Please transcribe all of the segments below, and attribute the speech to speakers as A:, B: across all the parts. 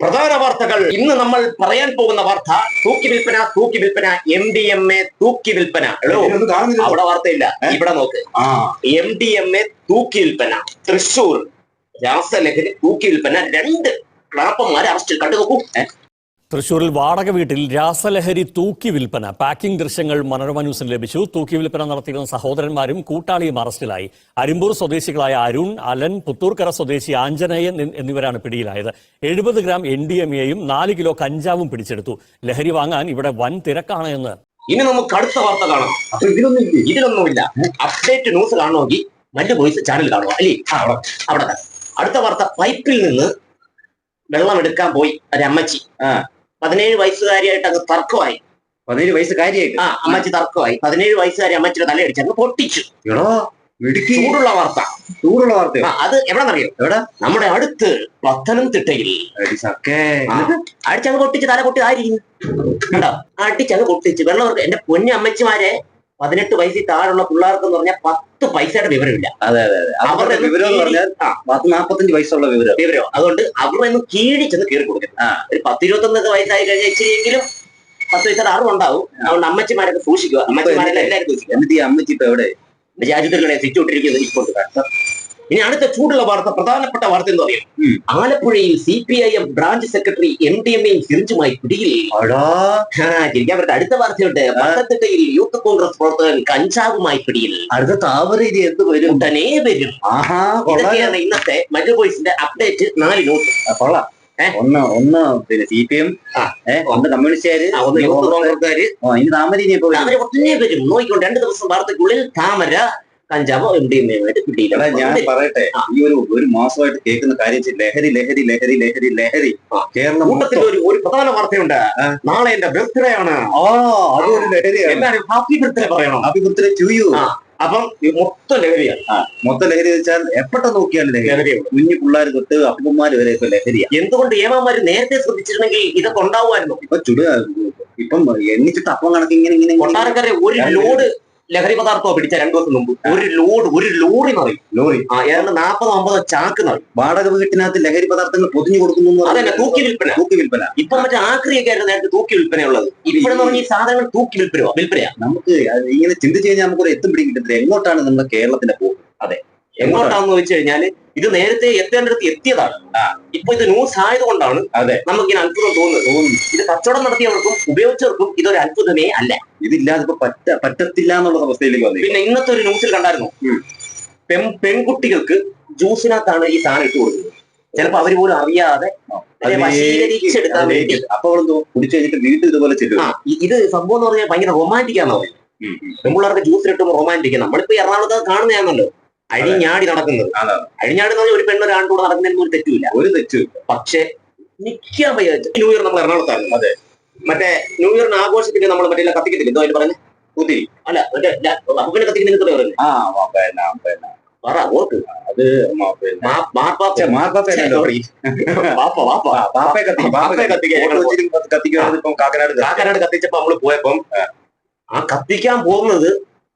A: പ്രധാന വാർത്തകൾ. ഇന്ന് നമ്മൾ പറയാൻ പോകുന്ന വാർത്ത തൂക്കി വിൽപ്പന തൂക്കി വിൽപ്പന എം ഡി എം എ തൂക്കി വിൽപ്പന. അവിടെ വാർത്തയില്ല ഇവിടെ നോക്ക്. എം ഡി എം എ തൂക്കി വിൽപ്പന. തൃശൂർ രാസലഹരി തൂക്കി വിൽപ്പന. രണ്ട് ക്ലാപ്പന്മാരെ അറസ്റ്റിൽ കണ്ടു നോക്കൂ?
B: തൃശൂരിൽ വാടക വീട്ടിൽ രാസലഹരി തൂക്കി വിൽപ്പന. പാക്കിംഗ് ദൃശ്യങ്ങൾ മനോരമ ന്യൂസിന് ലഭിച്ചു. തൂക്കി വിൽപ്പന നടത്തിയിരുന്ന സഹോദരന്മാരും കൂട്ടാളിയും അറസ്റ്റിലായി. അരിമ്പൂർ സ്വദേശികളായ അരുൺ അലൻ പുത്തൂർക്കര സ്വദേശി ആഞ്ജനേയൻ എന്നി- എന്നിവരാണ് പിടിയിലായത്. എഴുപത് ഗ്രാം എൻ ഡി എം എയും നാല് കിലോ കഞ്ചാവും പിടിച്ചെടുത്തു. ലഹരി വാങ്ങാൻ ഇവിടെ വൻ തിരക്കാണ് എന്ന്.
A: ഇനി നമുക്ക് അടുത്ത വാർത്ത കാണാം.
C: ഇതിലൊന്നും
A: ഇതിലൊന്നുമില്ല. അപ്ഡേറ്റ് ന്യൂസ് കാണുമെങ്കിൽ മറ്റു വോയിസ് ചാനൽ കാണുക. അല്ലേ? അവിടെ അവിടെ. അടുത്ത വാർത്ത. പൈപ്പിൽ നിന്ന് വെള്ളം എടുക്കാൻ പോയി ഒരു അമ്മച്ചി
C: ആ.
A: പതിനേഴ് വയസ്സുകാരിയായിട്ട് അങ്ങ് തർക്കമായി.
C: പതിനേഴ് വയസ്സുകാരിയായിട്ട്?
A: ആ അമ്മച്ചി തർക്കമായി. പതിനേഴ് വയസ്സുകാരി അമ്മച്ചിയുടെ തലയടിച്ച് അങ്ങ് പൊട്ടിച്ചു.
C: എടോ
A: ചൂടുള്ള വാർത്ത.
C: ചൂടുള്ള
A: വാർത്ത അത് എവിടെന്നറിയോ?
C: എവിടെ?
A: നമ്മുടെ അടുത്ത് പത്തനംതിട്ടയിൽ. അടിച്ചങ്ങ് പൊട്ടിച്ച് തല പൊട്ടി ആയിരിക്കും കണ്ടോ? അടിച്ചങ്ങ് പൊട്ടിച്ച് വെള്ളം. എന്റെ പൊന്നു അമ്മച്ചിമാരെ പതിനെട്ട് വയസ്സിൽ താഴെയുള്ള പിള്ളേർക്ക് എന്ന് പറഞ്ഞാൽ പത്ത് പൈസയുടെ വിവരമില്ല.
C: അതെ അതെ അതെ. അവരുടെ
A: അവരുടെ
C: വിവരം എന്ന് പറഞ്ഞാൽ പത്ത് വയസ്സുള്ള വിവരം.
A: വിവരം അതുകൊണ്ട് അവരൊന്നും കീഴി ചെന്ന് കയറി കൊടുക്കും ഒരു പത്തിരുപത്തൊന്നൊക്കെ വയസ്സായി കഴിഞ്ഞാൽ ഇച്ചിരിയെങ്കിലും പത്ത് വയസ്സുടെ അറിവുണ്ടാവും അതുകൊണ്ട് അമ്മച്ചിമാരൊക്കെ സൂക്ഷിക്കുക. അമ്മച്ചിമാരെല്ലാം എല്ലാവരും സൂക്ഷിക്കുക.
C: എന്നിട്ട് ഈ അമ്മച്ചി ഇപ്പൊ എവിടെ?
A: രാജ്യത്തിൽ സ്വിച്ച് ഇട്ടിരിക്കുന്നത് ഇപ്പോൾ. ഇനി അടുത്ത ചൂടുള്ള വാർത്ത പ്രധാനപ്പെട്ട വാർത്ത എന്ന് പറയും. ആലപ്പുഴയിൽ C P I M branch secretary M D M എയും സിറിഞ്ചുമായി പിടിയിൽ. അവരുടെ ചിരിക്കാൻ അടുത്ത വാർത്തയുണ്ട്. പത്തനംതിട്ടയിൽ യൂത്ത് കോൺഗ്രസ് പ്രവർത്തകൻ കഞ്ചാവുമായി പിടിയിൽ.
C: അടുത്ത താമര ഇനി എന്ത് വരും?
A: ഉടനെ വരും.
C: ആഹാണ്
A: ഇതൊക്കെയാണ് ഇന്നത്തെ മറ്റു വോയിസിന്റെ അപ്ഡേറ്റ് നാല്
C: ആ, കൊള്ളാം? ഒന്ന് ഒന്ന് പിന്നെ സി പി എം ഒന്ന് കമ്മ്യൂണിസ്റ്റുകാര്
A: ഒന്ന് യൂത്ത് കോൺഗ്രസ്സുകാര്.
C: ആ, ഇനി താമര ഇനി
A: താമര ഒറ്റനെ വരും. നോക്കിക്കൊണ്ട് രണ്ട് ദിവസം വാർത്തക്കുള്ളിൽ താമര. കഞ്ചാവോ എം ഡി എം എയുമായിട്ട്
C: എടാ ഞാൻ പറയട്ടെ ഈ ഒരു ഒരു മാസമായിട്ട് കേൾക്കുന്ന കാര്യം ലഹരി ലഹരി ലഹരി ലഹരി ലഹരി. കേരള
A: കൂട്ടത്തിൽ ഒരു ഒരു പ്രധാന വാർത്തയുണ്ട്. നാളെ എന്റെ ബർത്ത്ഡേ ആണ്
C: ആ അതൊരു ലഹരിയാണ്.
A: എല്ലാരും ഹാപ്പി ബർത്ത്ഡേ പറയണം.
C: ഹാപ്പി ബർത്ത്ഡേ ടു യു
A: അപ്പം മൊത്തം ലഹരിയാണ്.
C: മൊത്തം ലഹരി വെച്ചാൽ എപ്പോഴും നോക്കിയാലും ലഹരി. കുഞ്ഞു പിള്ളേർ തൊട്ട് അപ്പന്മാര് വരെ ഇപ്പൊ ലഹരിയാണ്.
A: എന്തുകൊണ്ട് ഏമാമാര് നേരത്തെ ശ്രദ്ധിച്ചിരുന്നെങ്കിൽ ഇതൊക്കെ ഉണ്ടാവുമായിരുന്നു?
C: ഇപ്പൊ ചുട ഇപ്പം എണ്ണിച്ചിട്ട് അപ്പം കണക്ക് ഇങ്ങനെ ഇങ്ങനെ ഇങ്ങനെ.
A: ഒരു ലോഡ് ലഹരി പദാർത്ഥമോ പിടിച്ച രണ്ടു ദിവസം മുമ്പ് ഒരു ലോഡ് ഒരു ലോറി നിറയും.
C: ലോറി.
A: ആ ഏതാണ്ട് നാൽപ്പതോ അമ്പതോ ചാക്ക് നിറയും.
C: വാടക വീട്ടിനകത്ത് ലഹരി പദാർത്ഥങ്ങൾ പൊതിഞ്ഞു കൊടുക്കുന്നു
A: അതന്നെ തൂക്കി വിൽപ്പന.
C: തൂക്കി വിൽപ്പന.
A: ഇപ്പൊ മറ്റേ ആക്രിയൊക്കെ ആയിരുന്നു നേരത്തെ തൂക്കി വിൽപ്പനയുള്ളത് ഇപ്പോഴെന്ന് പറഞ്ഞ ഈ സാധനങ്ങൾ തൂക്കി വിൽപ്പനയോ? വിൽപ്പനയാ?
C: നമുക്ക് ഇങ്ങനെ ചിന്തിച്ചു കഴിഞ്ഞാൽ നമുക്കൊരു എത്തും പിടി കിട്ടത്തില്ല. എങ്ങോട്ടാണ് നമ്മുടെ കേരളത്തിന്റെ പോകുന്നത്? അതെ.
A: എങ്ങോട്ടാന്ന് വെച്ച് കഴിഞ്ഞാൽ ഇത് നേരത്തെ എത്തേണ്ടടുത്ത് എത്തിയതാണ്. ഇപ്പൊ ഇത് ന്യൂസ് ആയതുകൊണ്ടാണ്
C: അതെ.
A: നമുക്ക് ഇങ്ങനെ അത്ഭുതം തോന്നുന്നത്.
C: തോന്നുന്നു.
A: ഇത് കച്ചവടം നടത്തിയവർക്കും ഉപയോഗിച്ചവർക്കും ഇതൊരു അത്ഭുതമേ അല്ല.
C: ഇതില്ലാതെ ഇപ്പൊ പറ്റ പറ്റത്തില്ല എന്നുള്ള അവസ്ഥയിലേക്ക് വന്നു.
A: പിന്നെ ഇന്നത്തെ ഒരു ന്യൂസിൽ കണ്ടായിരുന്നു. പെൺ പെൺകുട്ടികൾക്ക് ജ്യൂസിനകത്താണ് ഈ സാധനം ഇട്ട് കൊടുക്കുന്നത്. ചിലപ്പോ അവർ പോലും അറിയാതെ വശീകരിച്ചെടുക്കാൻ വേണ്ടി.
C: അപ്പൊ അവളെന്തോ കുടിച്ചു കഴിഞ്ഞിട്ട് വീട്ടിൽ ഇതുപോലെ ചെല്ലും
A: ഇത് സംഭവം എന്ന് പറഞ്ഞാൽ ഭയങ്കര റൊമാന്റിക് ആണെന്ന് പറയുന്നത്
C: ഉം.
A: പെൺപിള്ളേർക്ക് ജ്യൂസ് കിട്ടുമ്പോൾ റൊമാന്റിക് നമ്മളിപ്പോ എറണാകുളത്ത് കാണുന്നതാണല്ലോ. അഴിഞ്ഞാടി നടക്കുന്നത്. അഴിഞ്ഞാടി എന്ന് പറഞ്ഞാൽ ഒരു പെണ്ണൊരു ആണ്ടൂടെ നടക്കുന്നതിന് ഒരു തെറ്റുമില്ല.
C: ഒരു തെറ്റ്
A: പക്ഷെ നിൽക്കാൻ വയ്യ ന്യൂ ഇയർ നമ്മൾ എറണാകുളത്തായിരുന്നു.
C: അതെ.
A: മറ്റേ ന്യൂ ഇയറിന് ആഘോഷിപ്പിക്കാൻ നമ്മൾ മറ്റേ കത്തിക്കത്തില്ല? എന്തോ അതിന് പറയുന്നത്
C: കുതിരി
A: അല്ല മറ്റേ അപ്പനെ കത്തിക്കുന്നതിന് ഇത്ര പറയുന്നത്
C: ആ പിന്നെ പിന്നെ
A: പറ ഓർക്ക്
C: പിന്നെ ഇപ്പം കാക്കനാട് കത്തി.
A: കാക്കനാട് കത്തിച്ചപ്പോ നമ്മൾ പോയപ്പം ആ. കത്തിക്കാൻ പോകുന്നത്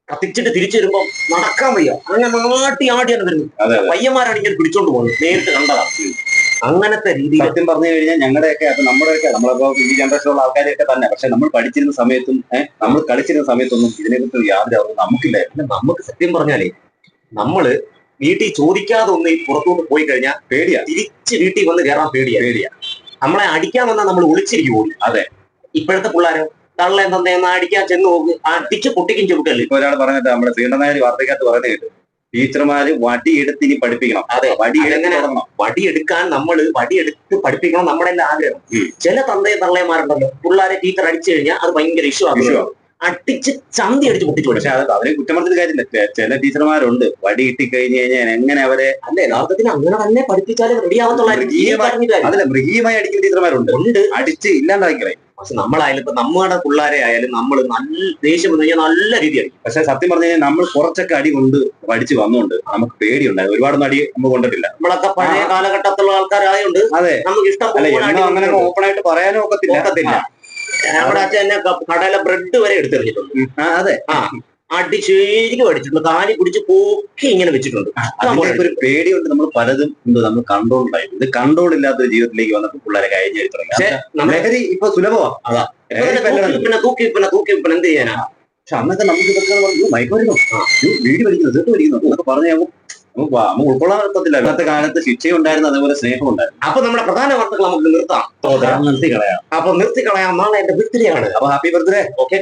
A: കത്തിച്ചിട്ട് തിരിച്ചു വരുമ്പോ നടക്കാൻ വയ്യ. അങ്ങനെ നാട്ടി ആടിയാണ് വരുന്നത്.
C: അതെ അതെ.
A: പയ്യന്മാരാണ് ഇങ്ങനെ പിടിച്ചോണ്ട് പോകുന്നത്. നേരിട്ട് കണ്ടതാ. അങ്ങനത്തെ രീതി
C: സത്യം പറഞ്ഞു കഴിഞ്ഞാൽ ഞങ്ങളുടെയൊക്കെ അത് നമ്മുടെയൊക്കെ നമ്മളിപ്പോ ഈ ജനറേഷനിലുള്ള ആൾക്കാരെയൊക്കെ തന്നെ. പക്ഷെ നമ്മൾ പഠിച്ചിരുന്ന സമയത്തും നമ്മൾ കളിച്ചിരുന്ന സമയത്തൊന്നും ഇതിനെക്കുറിച്ച് യാതൊരു അറിവും നമുക്കില്ല.
A: പിന്നെ നമുക്ക് സത്യം പറഞ്ഞാലേ നമ്മൾ വീട്ടിൽ ചോദിക്കാതെ ഒന്ന് ഈ പുറത്തോട്ട് പോയി കഴിഞ്ഞാൽ
C: പേടിയാ.
A: തിരിച്ച് വീട്ടിൽ വന്ന് കയറാൻ പേടിയാ.
C: പേടിയാ.
A: നമ്മളെ അടിക്കാൻ വന്നാൽ നമ്മൾ ഒളിച്ചിരിക്കും
C: അതെ.
A: ഇപ്പോഴത്തെ പിള്ളേരോ തള്ള തന്നെ അടിക്കാൻ ചെന്ന് നോക്ക് അടിച്ച് പൊട്ടിക്കും ചുരുക്കല്ലേ
C: ഇപ്പൊ ഒരാൾ പറഞ്ഞിട്ട് നമ്മുടെ ശ്രീണ്ടനായർ വാർത്തയ്ക്കകത്ത് പറഞ്ഞു കേട്ടു. ടീച്ചർമാര് വടിയെടുത്ത് ഇനി പഠിപ്പിക്കണം.
A: അതെ.
C: വടി എങ്ങനെ
A: വടിയെടുക്കാൻ നമ്മൾ വടിയെടുത്ത് പഠിപ്പിക്കണം നമ്മുടെ എല്ലാം ആഗ്രഹം. ചില തന്തയും തള്ളയന്മാരുണ്ടല്ലോ. പിള്ളേരെ ടീച്ചർ അടിച്ചു കഴിഞ്ഞാൽ അത് ഭയങ്കര ഇഷ്യൂ ആകും. അടിച്ച് ചന്തി അടിച്ച് പൊട്ടിച്ചു
C: പക്ഷെ അത് അവരെ കുറ്റം പറഞ്ഞിട്ട് കാര്യമില്ല ചില ടീച്ചർമാരുണ്ട്. വടി കിട്ടി കഴിഞ്ഞു കഴിഞ്ഞാൽ എങ്ങനെ അവരെ
A: അല്ല യഥാർത്ഥത്തിൽ അങ്ങനെ തന്നെ പഠിപ്പിച്ചാലും റെഡി ആവത്തുള്ളായിരുന്നു ഈ
C: മൃഗീയമായി- അടിക്കുന്ന ടീച്ചർമാരുണ്ട്. അടിച്ച് ഇല്ലാണ്ടാക്കിക്കളെ
A: പക്ഷെ നമ്മളായാലും ഇപ്പൊ നമ്മുടെ പിള്ളേരെ ആയാലും നമ്മൾ നല്ല ദേഷ്യം വന്നു കഴിഞ്ഞാൽ നല്ല രീതിയാണ്
C: പക്ഷെ സത്യം പറഞ്ഞു കഴിഞ്ഞാൽ നമ്മൾ കുറച്ചൊക്കെ അടി കൊണ്ട് പഠിച്ച് വന്നുകൊണ്ട് നമുക്ക് പേടിയുണ്ടായി ഒരുപാട് അടി നമ്മൾ കൊണ്ടിട്ടില്ല.
A: നമ്മളൊക്കെ പഴയ കാലഘട്ടത്തിലുള്ള ആൾക്കാരായതുകൊണ്ട്
C: അതെ.
A: നമുക്ക് ഇഷ്ടം
C: അങ്ങനെ ഓപ്പൺ ആയിട്ട് പറയാനും ഒക്കത്തില്ല.
A: നമ്മുടെ അച്ഛൻ എന്നെ കടയിലെ ബ്രെഡ് വരെ എടുത്തെറിഞ്ഞിട്ടുണ്ട്
C: അതെ.
A: ആ, അടി ശരിക്കും അടിച്ചിട്ടുണ്ട്. കാലി പിടിച്ച് പൊക്കി ഇങ്ങനെ വെച്ചിട്ടുണ്ട്.
C: ഒരു പേടിയുണ്ട്. നമ്മൾ പലതും എന്തോ നമ്മൾ കൺട്രോൾ ഉണ്ടായിരുന്നു ഇത് കൺട്രോൾ ഇല്ലാത്ത ഒരു ജീവിതത്തിലേക്ക് വന്നപ്പോൾ പിള്ളേരെ കഴിഞ്ഞു ലഹരി ഇപ്പൊ സുലഭമാണ്
A: അതാ. തൂക്കി പിന്നെ തൂക്കി പിന്നെ തൂക്കി വിൽപ്പന എന്ത് ചെയ്യാനാ?
C: പക്ഷെ അന്നൊക്കെ നമുക്ക് ഇതൊക്കെ പറഞ്ഞു മയക്കുമരുന്നോ? വീട് പഠിക്കുന്നു തീർത്ത് പഠിക്കുന്നു. എന്നൊക്കെ പറഞ്ഞു നമുക്ക് ഉൾക്കൊള്ളാൻ പറ്റത്തില്ല. അന്നത്തെ കാലത്ത് ശിക്ഷയുണ്ടായിരുന്നു അതേപോലെ സ്നേഹം ഉണ്ടായിരുന്നു
A: അപ്പൊ നമ്മുടെ പ്രധാന വാർത്തകൾ നമുക്ക് നിർത്താം.
C: നിർത്തി കളയാം
A: അപ്പൊ നിർത്തി കളയാം നാളെ എന്റെ ബർത്ത്ഡേ ആണ്.
C: അപ്പൊ ഹാപ്പി ബർത്ത്ഡേ.
A: ഓക്കെ